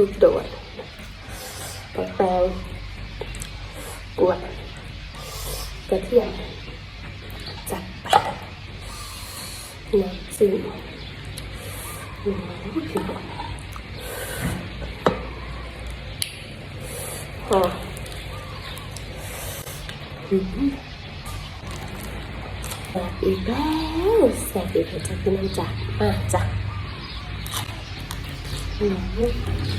ลูกโดดกาแฟกวดกระเทียมจัดไปน้ำจิ้มอืมผิวพอแซ่บอีกแล้วแซ่บอีกแล้วจ้ะพี่น้องจ๋ามาจ้ะอืม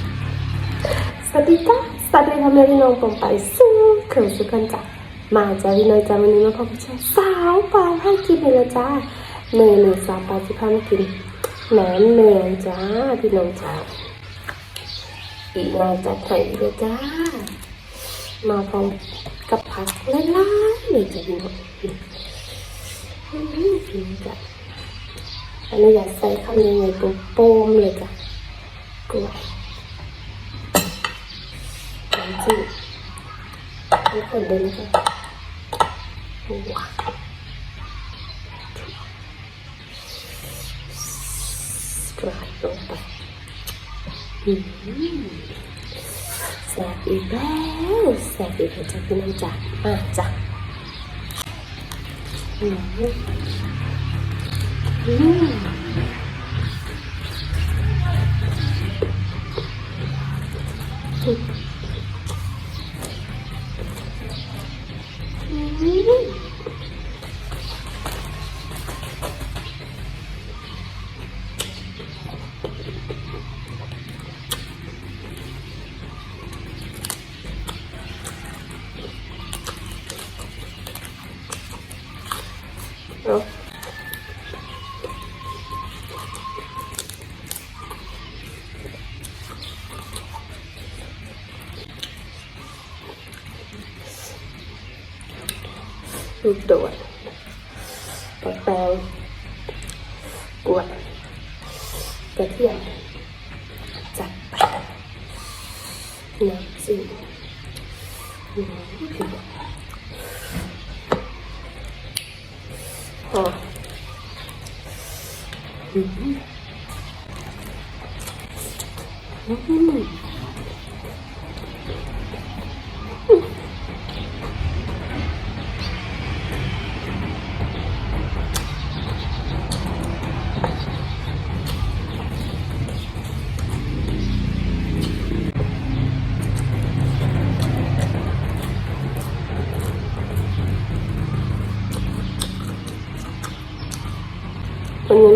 สวัสดีจ้าสวัสดีพ่อแม่พี่น้องผมไปสู้เขินสุกันจ้ะมาจ้าพี่น้องจ้าวันนี้มาพบกับช่องสาวปลาให้กินเลยละจ้าเมนูสาวปลาที่พามากินแหนมเนืองจ้าพี่น้องจ้าอีกมาจัดให้เลยจ้ามาพร้อมกับผักหลายๆเลยจ้ะพี่น้องอืมพี่น้องจ้าอันนี้อยากใส่ข้าวเหนียวโป้มเลยจ้ะกล้วย น้ำจิ้มทุกคนเลยนะคะว้าวกราดลงไปอืมแซ่บอีกแล้วแซ่บอีกแล้วจ้ะพี่น้องจ๋าอะจ้ะอืมอืมอื ลูกโดดกาแฟกวดกระเทียมจัดไปน้ำจิ้มพออืมอืม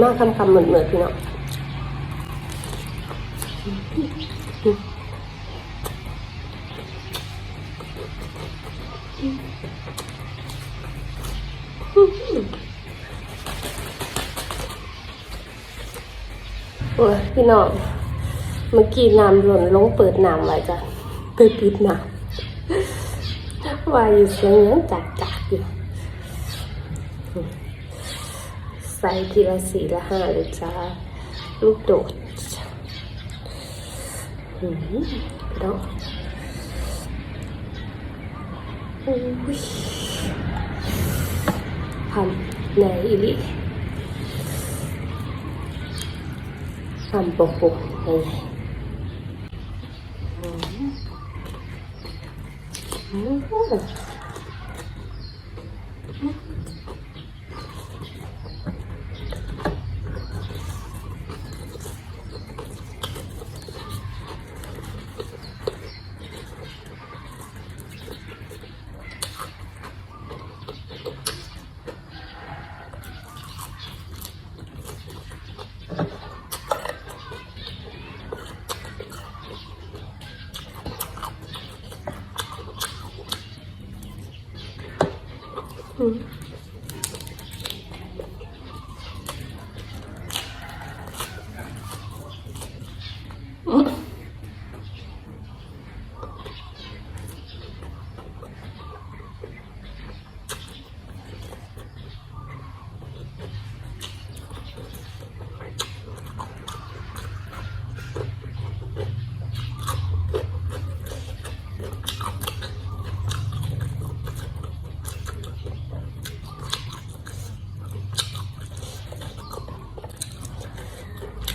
นมีมาคำคำเหมือนเหมือนพี่น้องโอ้ยพี่น้องเมื่อกี้น้ำหล่นลงเปิดน้ำไว้จ้ะไปปิดน้ำว่าอยู่เสียงนั้นจัดจัดอยู่ ใส่ทีละสี่ละห้าเลยจ้าลูกโดดหืมเนาะโอ้ยทำในอีลิทำปกปกในอืมอืม อื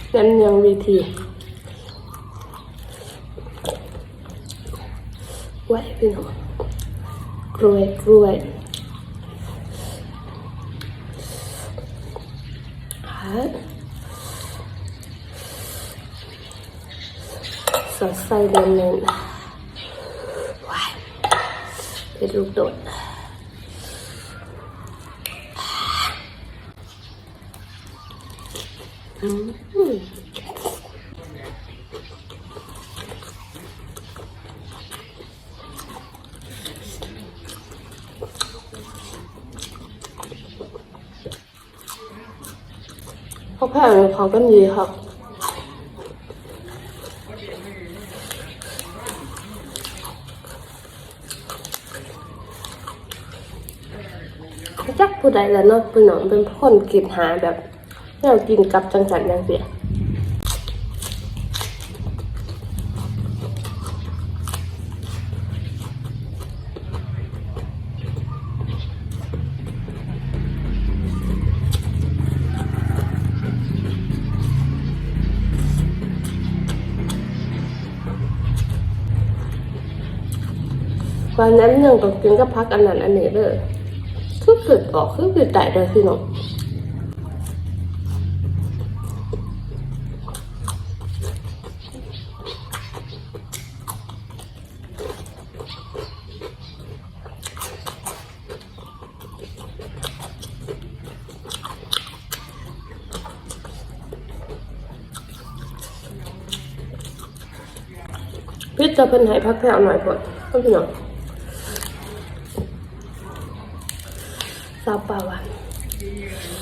มนั่นยังวิธีไว้พี่น้องกล้วยกล้วยฮะสอดไส้เน้นๆว้ายเป็นลูกโดดอืมเขาแผ่เขากันดีค่ะจักผู้ใดแล้วเนาะพี่น้องเป็นคนกินหาแบบแนวกินกับจังสันจังเสีย วันนั้นยังต้องกินก็พักอันนั้นอันนี้เลยคือเกิดออกคือเกิดได้เลยพี่น้องพี่จะเป็นไหพักแผ่วหน่อยก่อนต้องพี่น้อง ซ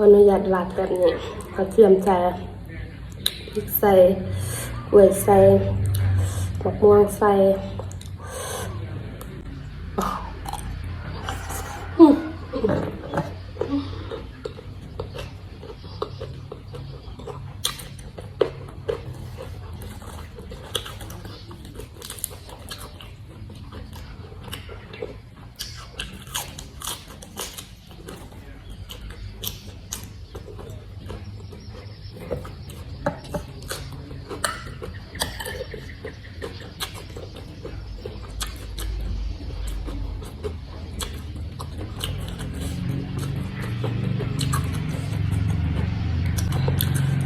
ออนุญาตลาดแบบนี้เราเทียมใส่พริกใส่กล้วยใส่มะม่วงใส่อืม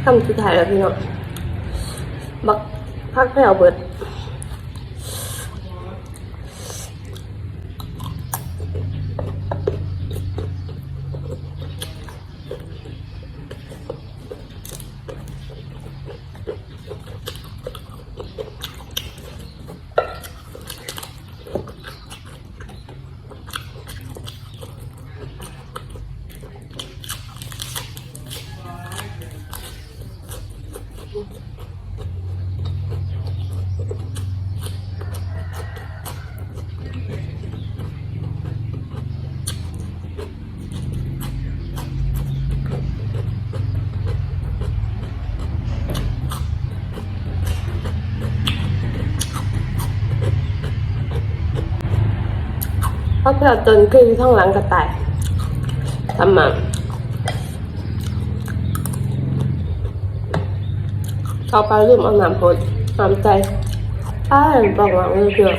คำสุดท้ายแล้วพี่น้องบักพักแผ่วเบิด พักแผ่วจนคืออยู่ข้างหลังกระต่ายทำมาเข้าไปลืมเอาหน้ำพดน้ำใจอ้ายบอกว่าเออเกือบ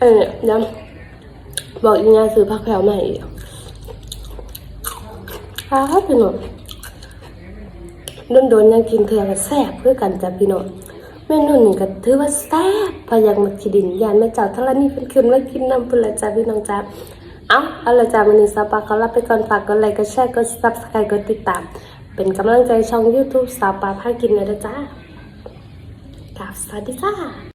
เออย้ำบอกอีงานซื้อพักแผ่วใหม่อีกอ้าวพี่น้องโดนๆยังกินเถื่อนแซ่บเพื่อกันจ้ะพี่น้อง มนูนี้ก็ถือว่าแซ่บพยังมาขีดินยานแม่เจ้าทรณีเป็นคืนไม่กินน้ำพุ่นละจ้าพี่น้องจ้าเอาเอาละจ้าวันนี้สาวปาเขาลาไปก่อนฝากกดไลค์กดแชร์กดซับสไครต์กดติดตาม เป็นกำลังใจช่อง YouTube สาวปาพากินเลยนะจ้ากับสวัสดีจ้า